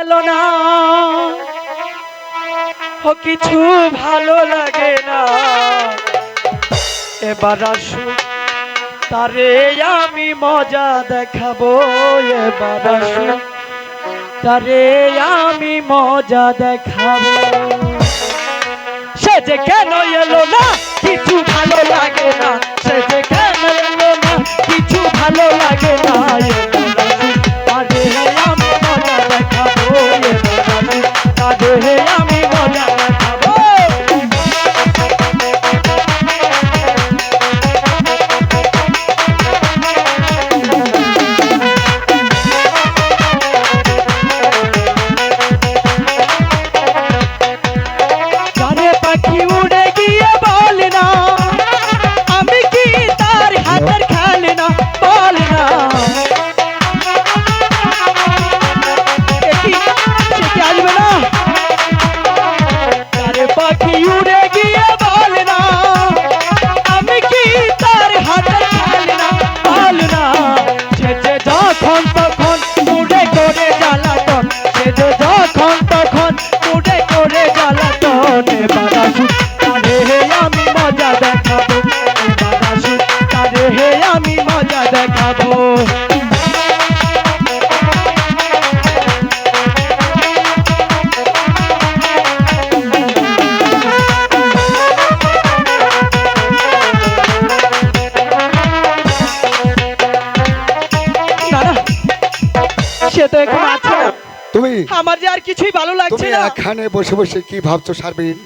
এলো না। ও, কিছু ভালো লাগে না। এবার আসু, তারে আমি মজা দেখাবো। এবার আসু, তারে আমি মজা দেখাবো। সে যে কেন এলো যখন তখন উড়ে করে জ্বালাতন সে যে যখন তখন উড়ে করে জ্বালাতন। বাদাসু তারে হে আমি মজা দেখাবো। বাদাসু তারে হে আমি মজা দেখাবো। সে তো এখন আছে। তুমি আমার যে আর কিছুই ভালো লাগছে তুমি না। এখানে বসে বসে কি ভাবছ সারবিন?